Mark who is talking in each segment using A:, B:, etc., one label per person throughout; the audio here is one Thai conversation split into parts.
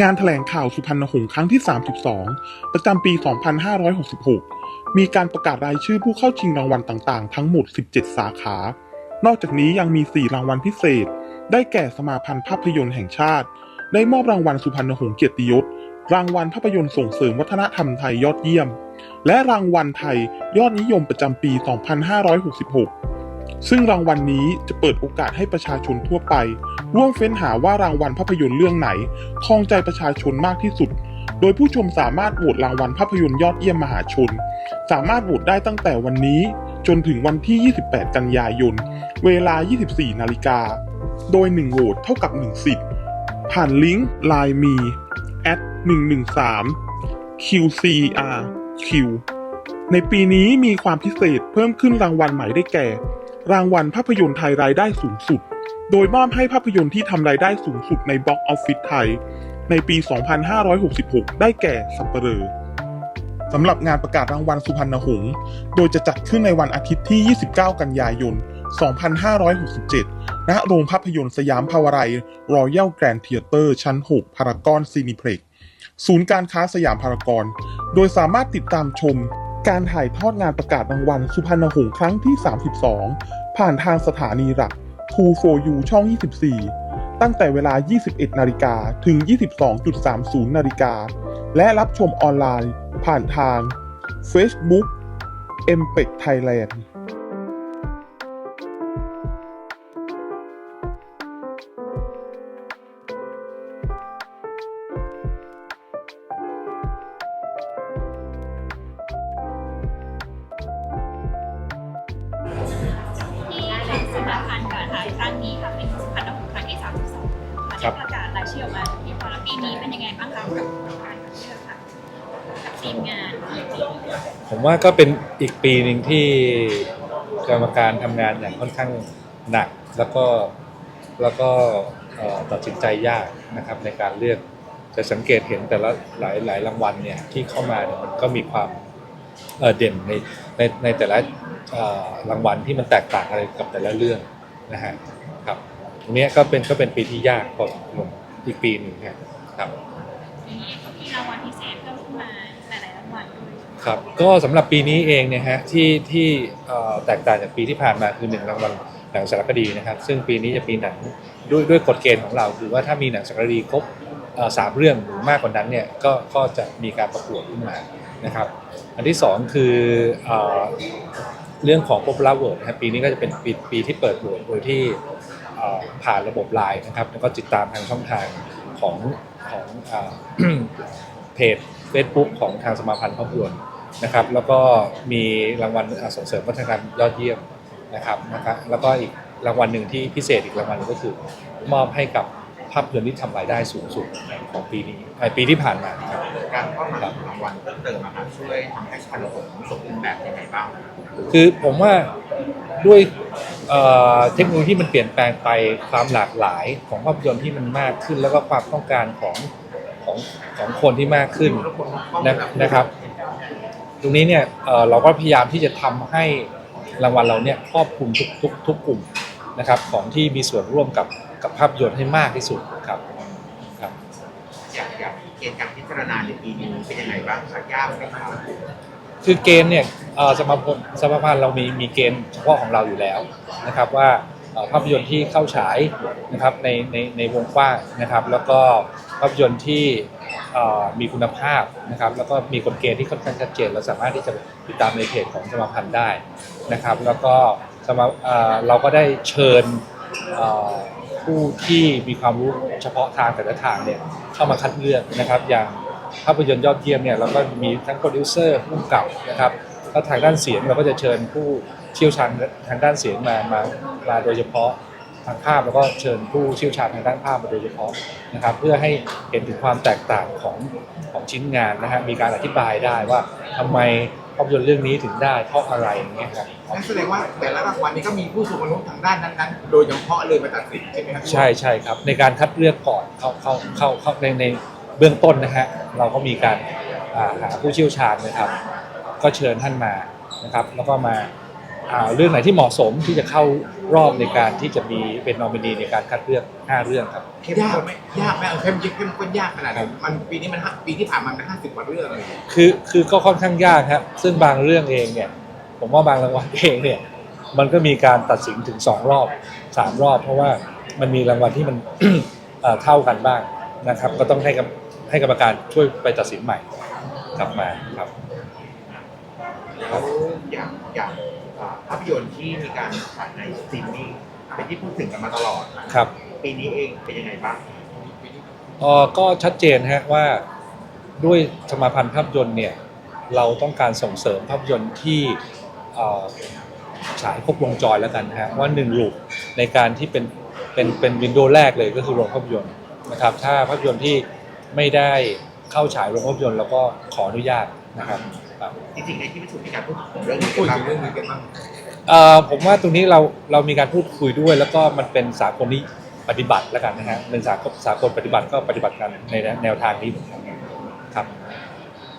A: งานแถลงข่าวสุพรรณหงส์ครั้งที่ 32 ประจำปี 2566 มีการประกาศรายชื่อผู้เข้าชิงรางวัลต่างๆ ทั้งหมด 17 สาขา นอกจากนี้ยังมี 4 รางวัลพิเศษ ได้แก่สมาพันธ์ภาพยนตร์แห่งชาติ ได้มอบรางวัลสุพรรณหงส์เกียรติยศ รางวัลภาพยนตร์ส่งเสริมวัฒนธรรมไทยยอดเยี่ยม และรางวัลไทยยอดนิยมประจำปี 2566 ซึ่งรางวัลนี้จะเปิดโอกาสให้ประชาชนทั่วไป ร่วมเฟ้นหาว่ารางวัลภาพยนตร์เรื่องไหนครองใจประชาชนมากที่สุด โดยผู้ชมสามารถโหวตรางวัลภาพยนตร์ยอดเยี่ยมมหาชน สามารถโหวตได้ตั้งแต่วันนี้จนถึงวันที่ 28 กันยายน เวลา 24 นาฬิกา โดย 1โหวตเท่ากับ 1 สิทธิ์ ผ่านลิงก์ Line Me at 113 QCRQ ในปีนี้มีความพิเศษเพิ่มขึ้นรางวัลใหม่ได้แก่ รางวัลภาพยนตร์ไทยรายได้สูงสุด โดยมอบให้ภาพยนตร์ที่ทำรายได้สูงสุดในบ็อกออฟฟิศไทย ในปี 2566 ได้แก่สัปเหร่อสำหรับงานประกาศรางวัลสุพรรณหงส์โดยจะจัดขึ้นในวันอาทิตย์ที่ 29 กันยายน 2567 ณ โรงภาพยนตร์สยามพาวาไรรอยัลแกรนด์เทเตอร์ชั้น 6 พารากอนซีนิเพล็กศูนย์การค้าสยามพารากอน โดยสามารถติดตามชม การถ่ายทอดงานประกาศรางวัลสุพรรณหงส์ครั้งที่ 32 ผ่านทางสถานีหลัก True for You ช่อง 24 ตั้งแต่เวลา 21 นาฬิกาถึง 22.30 นาฬิกา และรับชมออนไลน์ผ่านทาง Facebook m p e c Thailand
B: ค่ะครัได้
C: บ
B: ประกาศรายชื่อออกมาที่พอแล้วปีนี้เป็นยังไงบ้างคะกับการคัดเลือกค่ะกับทีมงาน
C: ผมว่าก็เป็นอีกปีหนึ่งที่กรรมการทำงานอย่างค่อนข้างหนัก แล้วก็แล้วก็เอ่อตัดสินใจยากนะครับในการเลือกจะสังเกตเห็นแต่ละหลายหลายรางวัลเนี่ยที่เข้ามาเนี่ยมันก็มีความเอ่อเด่นในในในแต่ละเอ่อรางวัลที่มันแตกต่างอะไรกับแต่ละเรื่องนะฮะครับต รงเนี้ยก็เป็นก็เป็นปีที่ยากพอสมควรอีกปีหนึ่งครับ
B: ทีนี้ก็มีรางวัลพิเศษเพิ่มขึ้นมาหลายๆรางวัลด้วย
C: ครับก็สำหรับปีนี้เองเนี่ยฮะที่ที่เอ่อแตกต่างจากปีที่ผ่านมาคือหนึ่งรางวัลหนังสารคดีนะครับ ซึ่งปีนี้จะปีหนังด้วยด้วยกฎเกณฑ์ของเรา คือว่าถ้ามีหนังสารคดีครบเอ่อสามเรื่องหรือมากกว่านั้นเนี่ยก็ก็จะมีการประกวดขึ้นมานะครับ อันที่สองคือเอ่อเรื่องของ popular vote นะครับปีนี้ก็จะเป็นปีปีที่เปิดโหวตโดยที่เอ่อ ผ่านระบบไลน์นะครับ แล้วก็ติดตามทางช่องทางของของเอ่อเพจ Facebook ของทางสมาพันธ์ภาพยนตร์นะครับ แล้วก็มีรางวัลอ่าส่งเสริมวัฒนธรรมยอดเยี่ยมนะครับนะครับ แล้วก็อีกรางวัลหนึ่งที่พิเศษอีกรางวัลหนึ่งก็คือมอบให้กับภาพยนตร์ที่ทำรายได้สูงสุดของปีนี้ไอ้ปีที่ผ่านมาครับ
D: การเข้ามาของรางวัลเพิ่มเติมนะครับช่วยทำให้พันธุ์ผลสมบูรณ์แบบยังไงบ้าง
C: คือผมว่าด้วย เอ่อเทคโนโลยีมันเปลี่ยนแปลงไปความหลากหลายของภาพยนตร์ที่มันมากขึ้น แล้วก็ความต้องการของของของคนที่มากขึ้นนะนะครับ ตรงนี้เนี่ยเอ่อเราก็พยายามที่จะทำให้รางวัลเราเนี่ยครอบคลุมทุกทุกทุกกลุ่มนะครับของที่มีส่วนร่วมกับกับภาพยนตร์ให้มากที่สุดครับครับ
D: อยากอยากเกณฑ์การพิจารณาในปีนี้เป็นยังไงบ้างคะยากไหมครับ
C: คือเกณฑ์เนี่ยเอ่อ สมาคมสมาพันธ์เรามีมีเกณฑ์เฉพาะของเราอยู่แล้วนะครับว่าภาพยนตร์ที่เข้าฉายนะครับในในในวงกว้างนะครับ แล้วก็ภาพยนตร์ที่มีคุณภาพนะครับ แล้วก็มีกฎเกณฑ์ที่ค่อนข้างชัดเจนเราสามารถที่จะติดตามในเพจของสมาพันธ์ได้นะครับ แล้วก็สมาเอ่อเราก็ได้เชิญผู้ที่มีความรู้เฉพาะทางแต่ละทางเนี่ยเข้ามาคัดเลือกนะครับ อย่างภาพยนตร์ยอดเยี่ยมเนี่ยเราก็มีทั้งโปรดิวเซอร์ผู้กำกับนะครับ แล้วทางด้านเสียงเราก็จะเชิญผู้เชี่ยวชาญทางด้านเสียงมามามาโดยเฉพาะทางภาพแล้วก็เชิญผู้เชี่ยวชาญทางด้านภาพมาโดยเฉพาะนะครับ เพื่อให้เห็นถึงความแตกต่างของของชิ้นงานนะฮะมีการอธิบายได้ว่าทำไมภาพยนตร์เรื่องนี้ถึงได้เพราะอะไรอย่างเงี้ยครับ
D: นั่นแสดงว่าแต่ละรางวัลนี้ก็มีผู้สูงอายุทางด้านนั้นๆ โดยเฉพาะเลยมาตัดสินใช่ไหมครับ
C: ใช่ใช่ครับ ในการคัดเลือกก่อนเข้าเข้าเข้าเข้าในในเบื้องต้นนะฮะเราก็มีการอ่าหาผู้เชี่ยวชาญนะครับ ก็เชิญท่านมานะครับ แล้วก็มาอ่าเรื่องไหนที่เหมาะสมที่จะเข้ารอบในการที่จะมีเป็นนอมินีในการคัดเลือก 5 เรื่องครับ
D: ยากไหมยากไหมเอาเข้มเข้มข้นยากขนาดไหนมันปีนี้มันห้าปีที่ผ่านมามันห้าสิบกว่าเรื่องเลย
C: คือคือก็ค่อนข้างยากครับซึ่งบางเรื่องเองเนี่ย ผมว่าบางรางวัลเองเนี่ยมันก็มีการตัดสินถึง 2 รอบ 3 รอบ เพราะว่ามันมีรางวัลที่มันเอ่อเท่ากันบ้างนะครับ ก็ต้องให้กรรมให้กรรมการช่วยไปตัดสินใหม่กลับมาครับ
E: แล้วอย่างอย่างอ่าภาพยนตร์ที่มีการฉายในสตรีมมิ่งเป็นที่พูดถึงกันมาตลอด
C: ครับ
E: ปีนี้เองเป็นยังไงบ้าง
C: เอ่อก็ชัดเจนฮะว่าด้วยสมาพันธ์ภาพยนตร์เนี่ยเราต้องการส่งเสริมภาพยนตร์ที่เอ่อฉายครบวงจรแล้วกันนะฮะว่าหนึ่งลูกในการที่เป็นเป็นเป็นวินโดว์แรกเลยก็คือโรงภาพยนตร์นะครับถ้าภาพยนตร์ที่ไม่ได้เข้าฉายโรงภาพยนตร์เราก็ขออนุญาตนะครับ ครับ
E: จริงๆในที่พิสูจน์มีการพูดถึงเรื่องนี้
D: พูด
E: กัน
D: ถึงเรื่องนี้กันบ้าง
C: เอ่อผมว่าตรงนี้เราเรามีการพูดคุยด้วย แล้วก็มันเป็นสากลนี้ปฏิบัติแล้วกันนะฮะเป็นสากลสากลปฏิบัติก็ปฏิบัติกันในแนวทางนี้เหมือนกันครับ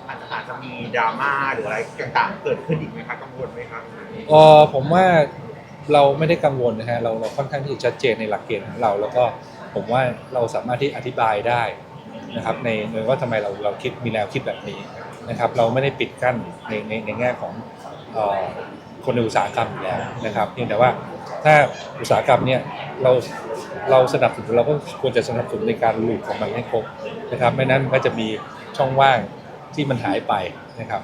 E: อาจจะอาจจะมีดราม่าหรืออะไรต่างๆ เกิดขึ้นอีกไหมครับกังวลไหมครับ
C: เออผมว่าเราไม่ได้กังวลนะฮะเราเราค่อนข้างที่จะชัดเจนในหลักเกณฑ์ของเรา แล้วก็ผมว่าเราสามารถที่อธิบายได้นะครับในในว่าทำไมเราเราคิดมีแนวคิดแบบนี้ นะครับ เราไม่ได้ปิดกั้นในในในแง่ของออคนในอุตสาหกรรมอยู่แล้วนะครับเพียงแต่ว่าถ้าอุตสาหกรรมเนี่ยเราเราสนับสนุนเราก็ควรจะสนับสนุนในการหลุดของมันให้ครบนะครับไม่นั้นมันก็จะมีช่องว่างที่มันหายไปนะครับ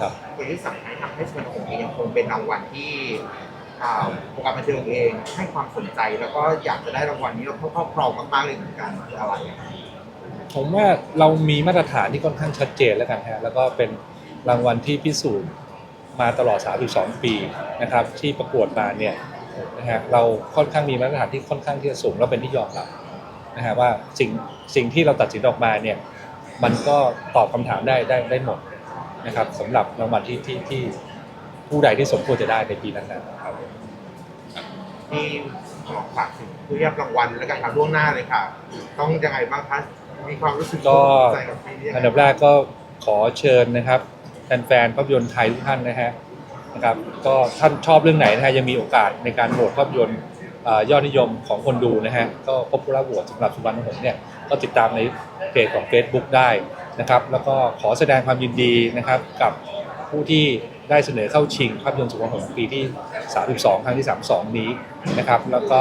C: ครับ
E: คนที่สั่งให้ทำให้สมนองเองยังคงเป็นรางวัลที่อ่าวงการบันเทิงเองให้ความสนใจแล้วก็อยากจะได้รางวัลนี้เราครอบครองมากๆเลยเหมือนกันคืออะไร
C: ผมว่าเรามีมาตรฐานที่ค่อนข้างชัดเจนแล้วกันฮะแล้วก็เป็นรางวัลที่พิสูจน์มาตลอด 32 ปีนะครับ ที่ประกวดมาเนี่ยนะฮะเราค่อนข้างมีมาตรฐานที่ค่อนข้างที่จะสูงแล้วเป็นที่ยอมรับนะฮะว่าสิ่งสิ่งที่เราตัดสินออกมาเนี่ยมันก็ตอบคำถามได้ได้ได้หมดนะครับสำหรับรางวัลที่ที่ที่ผู้ใดที่สมควรจะได้ในปีนั้นๆครับ
E: ที่ขอฝากถึงผู้รับรางวัลและการทำล่วงหน้าเลยค่ะ ต้องยังไงบ้างคะ มีความรู้สึก
C: ก็อันดับแรกก็ขอเชิญนะครับแฟนๆภาพยนตร์ไทยทุกท่านนะฮะนะครับก็ท่านชอบเรื่องไหนนะฮะยังมีโอกาสในการโหวตภาพยนตร์ยอดนิยมของคนดูนะฮะก็พบผู้รับโหวตสำหรับสุวรรณหงส์เนี่ยก็ติดตามในเพจของ Facebook ได้นะครับ แล้วก็ขอแสดงความยินดีนะครับกับผู้ที่ได้เสนอเข้าชิงภาพยนตร์สุวรรณหงส์ปีที่ 32 ครั้งที่ 32 นี้นะครับ แล้วก็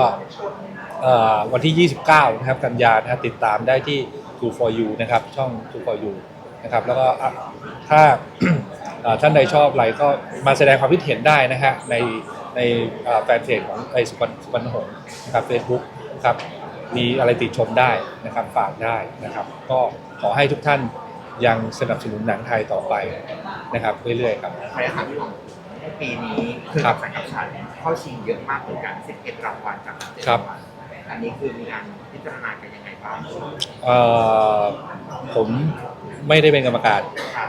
C: วันที่ 29 นะครับกันยานะครับติดตามได้ที่ True for You นะครับช่อง True for You นะครับแล้วก็อะถ้าเอ่อท่านใดชอบอะไรก็มาแสดงความคิดเห็นได้นะฮะในในเอ่อแฟนเพจของไอสุวรรณสุวรรณหงส์นะครับ Facebook นะครับมีอะไรติชมได้นะครับฝากได้นะครับ ก็ขอให้ทุกท่านยังสนับสนุนหนังไทยต่อไปนะครับเรื่อยๆครับ
E: ใครถามพี่หวังปีนี้คือ
C: ครับ
E: แข่งกับฉันเข้าชิงเยอะมากเหมือนกัน11รางวัลจาก7
C: ครับ
E: รางวัล อันนี้คือมีการพิจารณากันยังไงบ้าง
C: เอ่อผมไม่ได้เป็นกรรมการ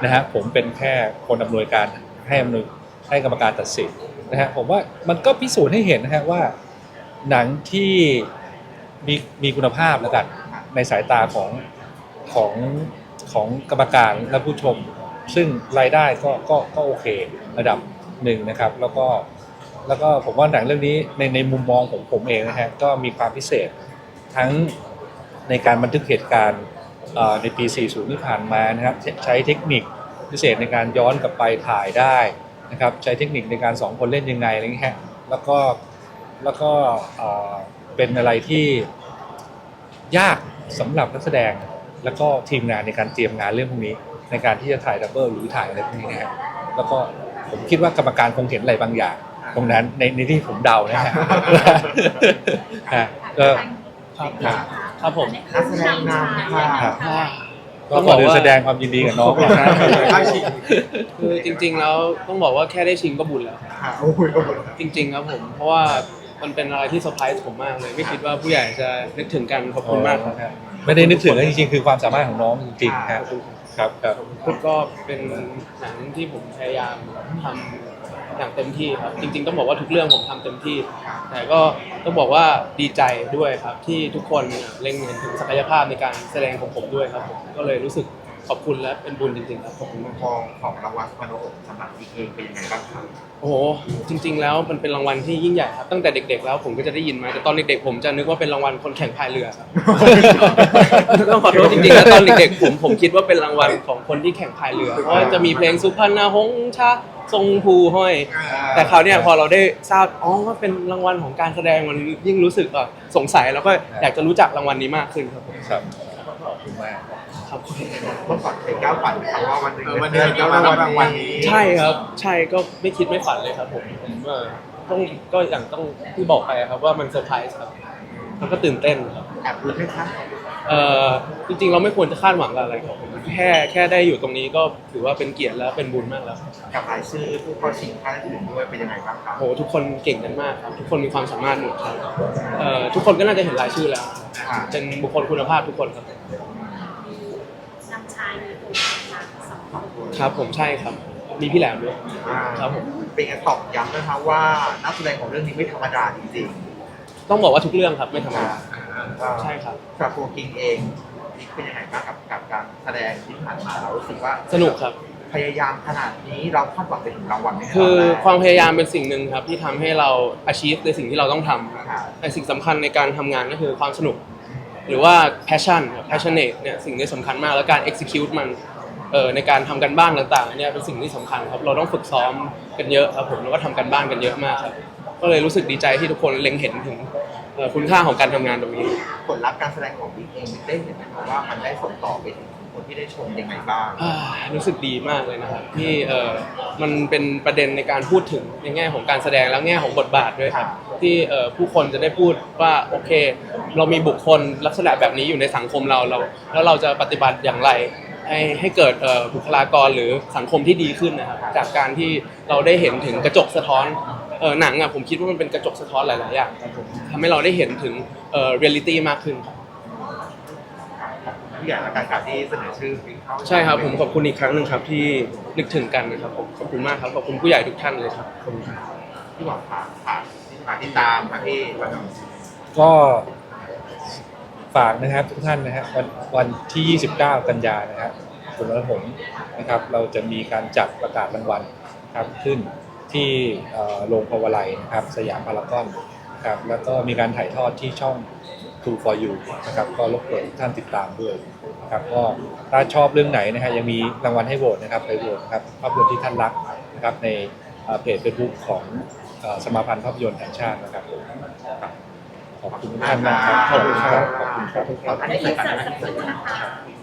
C: นะฮะผมเป็นแค่คนอำนวยการให้อำนวยให้กรรมการตัดสินนะฮะผมว่ามันก็พิสูจน์ให้เห็นนะฮะว่า หนังที่มีมีคุณภาพแล้วกันในสายตาของของของกรรมการและผู้ชม ซึ่งรายได้ก็ก็ก็โอเค ระดับหนึ่งนะครับ แล้วก็ แล้วก็ผมว่าหนังเรื่องนี้ในในมุมมองของผมเองนะฮะก็มีความพิเศษทั้งในการบันทึกเหตุการณ์ในปี 40 ที่ผ่านมานะครับใช้เทคนิคพิเศษในการย้อนกลับไปถ่ายได้นะครับใช้เทคนิคในการสองคนเล่นยังไงอะไรอย่างเงี้ยแล้วก็แล้วก็เป็นอะไรที่ยากสำหรับนักแสดงแล้วก็ทีมงานในการเตรียมงานเรื่องพวกนี้ ในการที่จะถ่ายดับเบิลหรือถ่ายอะไรพวกนี้นะฮะแล้วก็ผมคิดว่ากรรมการคงเห็นอะไรบางอย่าง ตรงนั้นในในที่ผมเดานะฮะฮะก็
F: ครับ
C: ครับ
F: ครับผม
E: นักแสดงนำค่ะ
C: ครับ
F: อ่า
C: ก็ขอเรียนแสดงความยินดีกับน้องก่อนนะ
D: เข้าชิง
F: คือจริง ๆ แล้วต้องบอกว่าแค่ได้ชิงก็บุญแล้ว
E: ค่ะโอ้ยขอบคุณครับ
F: จริงๆครับผม เพราะว่ามันเป็นอะไรที่เซอร์ไพรส์ผมมากเลย ไม่คิดว่าผู้ใหญ่จะนึกถึงกันขอบคุณมากครับ
C: ไม่ได้นึกถึงแล้วจริงๆ คือความสามารถของน้องจริงๆครับครับครับ
F: คุณก็เป็นหนังที่ผมพยายามทำ อย่างเต็มที่ครับ จริง ๆ ต้องบอกว่าทุกเรื่องผมทำเต็มที่ แต่ก็ต้องบอกว่าดีใจด้วยครับ ที่ทุกคนเล็งเห็นถึงศักยภาพในการแสดงของผมด้วยครับผมก็เลยรู้สึกขอบคุณและเป็นบุญจริงๆครับขอบคุณมาก
E: มองของรางวัลสุพรรณหงส์สำหรับอีกเองเป็นยังไงบ้างครับ
F: โอ้โหจริง ๆ แล้วมันเป็นรางวัลที่ยิ่งใหญ่ครับตั้งแต่เด็ก ๆ แล้วผมก็จะได้ยินมาแต่ตอนเด็กๆผมจะนึกว่าเป็นรางวัลคนแข่งพายเรือครับต้องขอโทษจริงๆแล้วตอนเด็กๆผมผมคิดว่าเป็นรางวัลของคนที่แข่งพายเรือเพราะว่าจะมีเพลงสุพรรณหงษ์ชา ทรงภูห้อย แต่คราวเนี้ยพอเราได้ทราบอ๋อว่าเป็นรางวัลของการแสดงมันยิ่งรู้สึกแบบสงสัยแล้วก็อยากจะรู้จักรางวัลนี้มากขึ้นครับผม
C: ครับขอบคุณมาก
F: ครับ
E: เมื่อก่อนเคยก้าวฝันไหมครับว่าวันหนึ่ง
D: เออวันหนึ่งจะมารับรางวัลนี้
F: ใช่ครับใช่ก็ไม่คิดไม่ฝันเลยครับผมผมเออต้องก็อย่างต้องที่บอกไปครับว่ามันเซอร์ไพรส์ครับแล้วก็ตื่นเต้นครับ
E: แอบรู้ไหมครับ
F: เอ่อจริงๆ เราไม่ควรจะคาดหวังกับอะไรครับผมแค่แค่ได้อยู่ตรงนี้ก็ถือว่าเป็นเกียรติและเป็นบุญมากแล้ว
E: กับรายชื่อผู้เข้าชิงท่านอื่นด้วยเป็นยังไงบ้างครับ
F: โหทุกคนเก่งกันมากครับทุกคนมีความสามารถหมดครับเอ่อทุกคนก็น่าจะเห็นรายชื่อแล้ว
E: อ่า
F: เป็นบุคคลคุณภาพทุกคนครับ
B: นำชายมีตัวค่ะสองคน
F: ครับผมใช่ครับ มีพี่แหลมด้วย
E: อ่า
F: ครับผม
E: เป็นไงตอกย้ำนะครับว่านักแสดงของเรื่องนี้ไม่ธรรมดาจริง
F: ต้องบอกว่าทุกเรื่องครับไม่ธรรม
E: ๆ
F: ดา
E: อ่า
F: ใช่ครับ
E: สำหรับตัวกิงเองนี่เป็นยังไงบ้างกับกับการแสดงที่ผ่านมาเรารู้สึกว่า
F: สนุกครับ
E: พยายามขนาดนี้เราคาดหวังไปถึงรางวัลไหมรับ
F: คือ
E: แรก
F: ความพยายามเป็นสิ่งหนึ่งครับที่ทำให้เรา achieve ในสิ่งที่เราต้องทำ
E: ครับ
F: แต่สิ่งสำคัญในการทำงานก็คือความสนุก หรือว่า passion ครับ passionate เนี่ยสิ่งที่สำคัญมากแล้วการ execute มันเอ่อในการทำกันบ้านต่างๆเนี่ยเป็นสิ่งที่สำคัญครับเราต้องฝึกซ้อมกันเยอะครับผมแล้วก็ทำกันบ้านกันเยอะมากครับก็เลยรู้สึกดีใจที่ทุกคนเล็งเห็นถึงเอ่อคุณค่าของการทำงานตรงนี้
E: ผลลัพธ์การแสดงของบิ๊กเองได้เห็นไหมครับว่ามันได้ส่งต่อไปถึงคนที่ได้ชมยังไงบ้าง
F: อ่ารู้สึกดีมากเลยนะครับที่เออมันเป็นประเด็นในการพูดถึงในแง่ของการแสดงแล้วแง่ของบทบาทด้วยครับ ที่เอ่อผู้คนจะได้พูดว่าโอเค เรามีบุคคลลักษณะแบบนี้อยู่ในสังคมเราเราแล้วเราจะปฏิบัติอย่างไร ให้ให้เกิดเอ่อบุคลากรหรือสังคมที่ดีขึ้นนะครับจากการที่เราได้เห็นถึงกระจกสะท้อน เออหนังอะผมคิดว่ามันเป็นกระจกสะท้อนหลายๆอย่างครับผมทำให้เราได้เห็นถึงเอ่อเรียลิตี้มากขึ้นครับ
E: ที่อย่างละกันครับที่เสนอชื่อบิ๊กเข้า
F: ใช่ครับผมขอบคุณอีกครั้งหนึ่งครับที่นึกถึงกันนะครับผมขอบคุณมากครับขอบคุณผู้ใหญ่ทุกท่านเลยครับขอบคุณครับ
E: ที่หวังฝากฝากฝากติดตามครับพี่
C: ก็ฝากนะครับทุกท่านนะฮะวันวันที่ 29 กันยานะครับสุนทรผมนะครับ เราจะมีการจัดประกาศรางวัลครับขึ้น ที่เอ่อโรงพาวาไลนะครับสยามพารากอนนะครับแล้วก็มีการถ่ายทอดที่ช่อง True for You นะครับก็รบกวนทุกท่านติดตามด้วยนะครับก็ถ้าชอบเรื่องไหนนะฮะยังมีรางวัลให้โหวตนะครับไปโหวตนะครับภาพยนตร์ที่ท่านรักนะครับในเอ่อเพจเฟซบุ๊กของเอ่อสมาพันธ์ภาพยนตร์แห่งชาตินะครับครับขอบคุณทุกท่านมากครับขอบคุณครับขอบคุณครับ
E: อันนี้
B: อิ
E: ใส่
B: น
E: กัน
B: เสิร์ต
E: นะ
B: สักครู่นะคะ